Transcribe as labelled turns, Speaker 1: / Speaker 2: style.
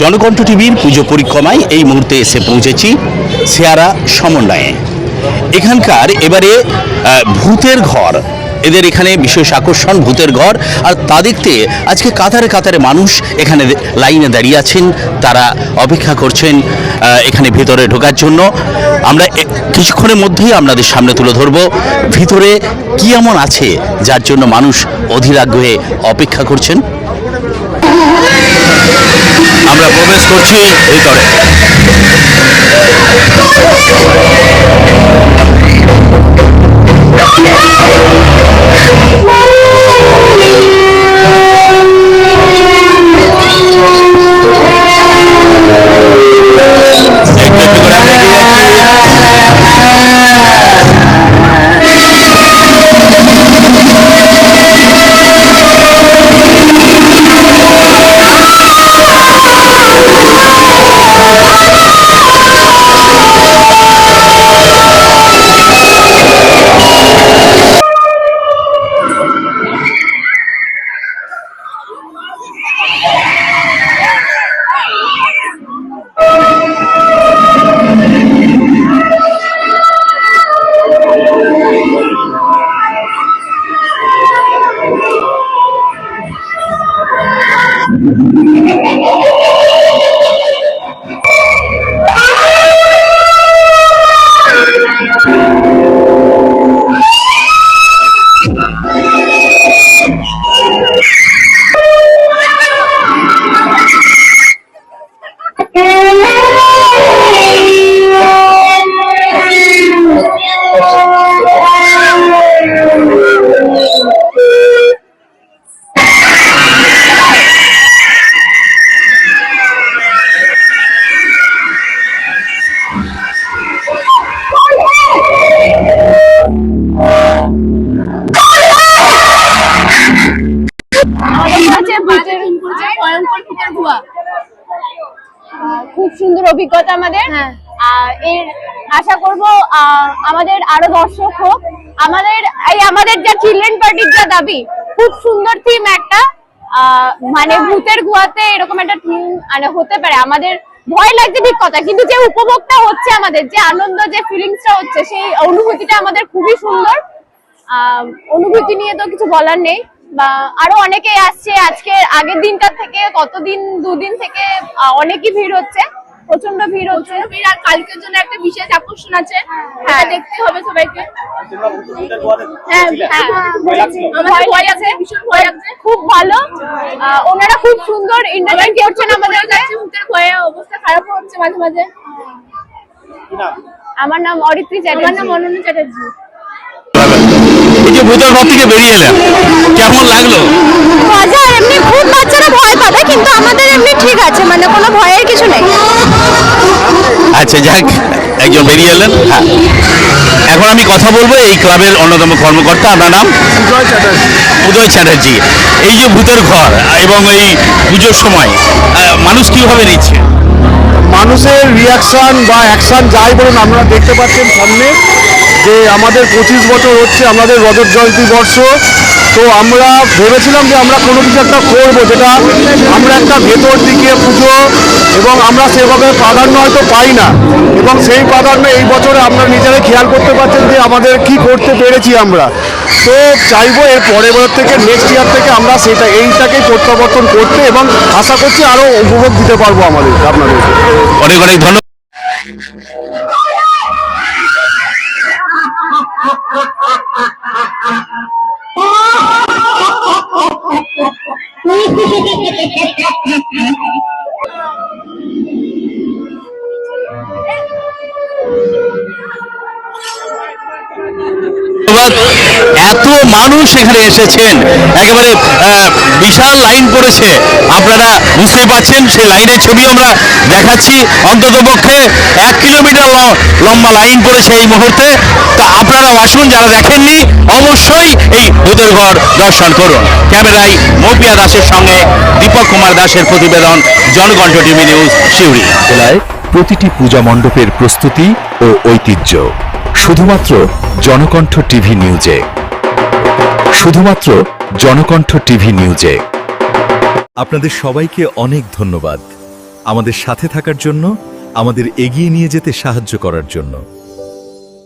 Speaker 1: জনকণ্ঠ টিভির পুজো পরিক্রমায় এই মুহূর্তে এসে পৌঁছেছি সেয়ারা সমন্বয়ে। এখানকার এবারে ভূতের ঘর। এদের এখানে বিশেষ আকর্ষণ, ভূতের ঘর। আর তা দেখতে আজকে কাতারে কাতারে মানুষ এখানে লাইনে দাঁড়িয়ে আছেন। তারা অপেক্ষা করছেন এখানে ভেতরে ঢোকার জন্য। আমরা কিছুক্ষণের মধ্যেই আপনাদের সামনে তুলে ধরব। ভিতরে কি এমন আছে যার জন্য মানুষ অধীর আগ্রহে অপেক্ষা করছেন? আমরা প্রবেশ করছি ভিতরে
Speaker 2: ভয়ঙ্কর খুব সুন্দর অভিজ্ঞতা আমাদের। আহ, এর আশা করব আমাদের আরও দর্শক হোক। আমাদের এই আমাদের যা চিলড্রেন পার্টির যা দাবি খুব সুন্দর থিম একটা। মানে ভূতের গুহাতে এরকম একটা থিম মানে হতে পারে। আমাদের ভয় লাগছে ঠিক কথা কিন্তু যে উপভোগটা হচ্ছে আমাদের যে আনন্দ যে ফিলিংসটা হচ্ছে সেই অনুভূতিটা আমাদের খুবই সুন্দর। আহ, অনুভূতি নিয়ে তো কিছু বলার নেই। আরও অনেকে আসছে আজকে আগের দিনটার থেকে কতদিন দুদিন থেকে অনেকই ভিড় হচ্ছে প্রচণ্ড ভিড় হচ্ছে। ভিড় আর কালকের জন্য একটা বিশেষ আকর্ষণ আছে হ্যাঁ। দেখতে হবে সবাইকে। হ্যাঁ হ্যাঁ আমাদের ভয় আছে ভীষণ ভয় আছে খুব ভালো। আহ, ওনারা খুব সুন্দর ইন্টারটেইন করছেন আমাদের মুখের ভয়ে অবস্থা খারাপ হচ্ছে মাঝে মাঝে। আমার নাম অরিত্রী চ্যাটার্জি আমার নাম অনন্য চ্যাটার্জি।
Speaker 1: এই যে ভূতের ঘর থেকে বেরিয়ে এলেন কেমন লাগল?
Speaker 2: মজা এমনি ভূত বাচ্চারা ভয় পাবে কিন্তু আমাদের এমনি ঠিক আছে মানে কোনো ভয়ের কিছু নেই।
Speaker 1: আচ্ছা যাক একজন বেরিয়ে এলেন হ্যাঁ। এখন আমি কথা বলব এই ক্লাবের অন্যতম কর্মকর্তা আপনার নাম?
Speaker 3: উদয় চ্যাটার্জি।
Speaker 1: উদয় চ্যাটার্জি। এই যে ভূতের ঘর এবং এই পুজোর সময় আহ, মানুষ কীভাবে নিচ্ছে?
Speaker 3: মানুষের রিয়াকশন বা অ্যাকশন যাই বলুন আপনারা দেখতে পাচ্ছেন সামনে। যে আমাদের পঁচিশ বছর হচ্ছে আমাদের রজত জয়ন্তী বর্ষ, তো আমরা ভেবেছিলাম যে আমরা কোনো কিছু একটা করব, যেটা আমরা একটা ভেতর দিকে পুজো এবং আমরা সেভাবে প্রাধান্য হয়তো পাই না। এবং সেই প্রাধান্য এই বছরে আপনারা নিজেরাই খেয়াল করতে পারছেন যে আমাদের কি করতে পেরেছি আমরা। তো চাইব এর পরের বছর থেকে নেক্সট ইয়ার থেকে আমরা সেটা, এইটাকেই প্রত্যাবর্তন করতে এবং আশা করছি আরও উপভোগ দিতে পারব আমাদের আপনাদের।
Speaker 1: অনেক অনেক ধন্যবাদ। এত মানুষ এখানে এসেছেন। একেবারে বিশাল লাইন পড়েছে। আপনারা বুঝতেই পারছেন, সেই লাইনের ছবি আমরা দেখাচ্ছি। অন্তত পক্ষে এক কিলোমিটার লম্বা লাইন পড়েছে এই মুহূর্তে। তা আপনারা আসুন, যারা দেখেননি, অবশ্যই এই ভূতের ঘর দর্শন করুন। ক্যামেরায় মৌপিয়া দাসের সঙ্গে দীপক কুমার দাসের প্রতিবেদন, জনকণ্ঠ টিভি নিউজ শিউরি
Speaker 4: জেলায় প্রতিটি পূজা মণ্ডপের প্রস্তুতি ও ঐতিহ্য। শুধুমাত্র জনকণ্ঠ টিভি নিউজে। শুধুমাত্র জনকণ্ঠ টিভি নিউজে। আপনাদের সবাইকে অনেক ধন্যবাদ। আমাদের সাথে থাকার জন্য, আমাদের এগিয়ে নিয়ে যেতে সাহায্য করার জন্য।